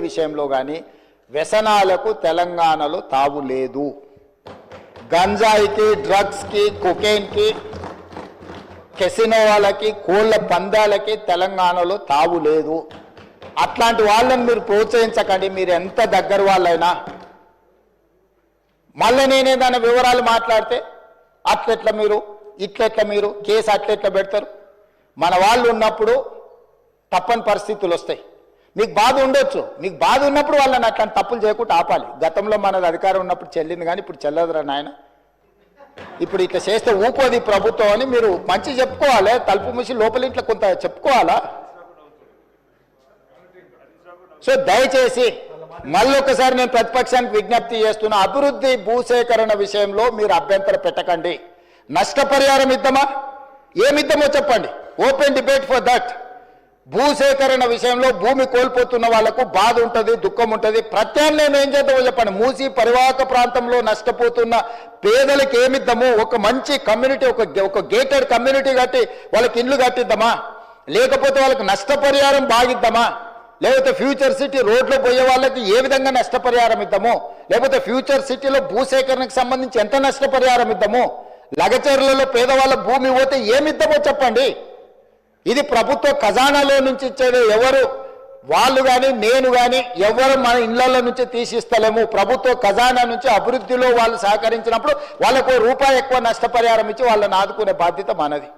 విషయంలో కానీ వ్యసనాలకు తెలంగాణలో తావు లేదు. గంజాయికి డ్రగ్స్కి కొకేన్కి కెసినో కోళ్ళ పందాలకి తెలంగాణలో తావు లేదు. అట్లాంటి వాళ్ళని మీరు ప్రోత్సహించకండి మీరు ఎంత దగ్గర వాళ్ళైనా. మళ్ళీ నేనేదైనా వివరాలు మాట్లాడితే అట్లెట్ల మీరు ఇట్లెట్ల మీరు కేసు అట్లెట్ల పెడతారు? మన వాళ్ళు ఉన్నప్పుడు తప్పని పరిస్థితులు వస్తాయి. మీకు బాధ ఉండొచ్చు. మీకు బాధ ఉన్నప్పుడు వాళ్ళని అట్లాంటి తప్పులు చేయకుండా ఆపాలి. గతంలో మనది అధికారం ఉన్నప్పుడు చెల్లింది కానీ ఇప్పుడు చెల్లదురా నాయన. ఇప్పుడు ఇట్లా చేస్తే ఊపోది ప్రభుత్వం అని మీరు మంచి చెప్పుకోవాలి. తలుపు మూసి లోపల ఇంట్లో కొంత చెప్పుకోవాలా? సో దయచేసి మళ్ళీ ఒకసారి నేను ప్రతిపక్షానికి విజ్ఞప్తి చేస్తున్న అభివృద్ధి భూసేకరణ విషయంలో మీరు అభ్యంతరం పెట్టకండి. నష్టపరిహారం ఇద్దామా? ఏమిద్దామో చెప్పండి. ఓపెన్ డిబేట్ ఫర్ దట్ భూసేకరణ విషయంలో భూమి కోల్పోతున్న వాళ్ళకు బాధ ఉంటుంది దుఃఖం ఉంటుంది. ప్రత్యామ్నాయం ఏం చేద్దామో చెప్పండి. మూసి పరివాహక ప్రాంతంలో నష్టపోతున్న పేదలకు ఏమిద్దాము? ఒక మంచి కమ్యూనిటీ ఒక ఒక గేటెడ్ కమ్యూనిటీ కట్టి వాళ్ళకి ఇల్లు కట్టిద్దామా? లేకపోతే వాళ్ళకి నష్టపరిహారం బాగిద్దామా? లేకపోతే ఫ్యూచర్ సిటీ రోడ్లో పోయే వాళ్ళకి ఏ విధంగా నష్టపరిహారం ఇద్దాము? లేకపోతే ఫ్యూచర్ సిటీలో భూసేకరణకు సంబంధించి ఎంత నష్టపరిహారం ఇద్దాము? లగచర్లలో పేదవాళ్ళ భూమి పోతే ఏమిద్దామో చెప్పండి. ఇది ప్రభుత్వ ఖజానాలో నుంచి ఇచ్చేది ఎవరు? వాళ్ళు కానీ నేను కానీ ఎవరు మన ఇళ్ళలో నుంచి తీసిస్తలేము. ప్రభుత్వ ఖజానా నుంచి అభివృద్ధిలో వాళ్ళు సహకరించినప్పుడు వాళ్ళకు రూపాయి ఎక్కువ నష్టపరిహారం ఇచ్చి వాళ్ళని ఆదుకునే బాధ్యత మనది.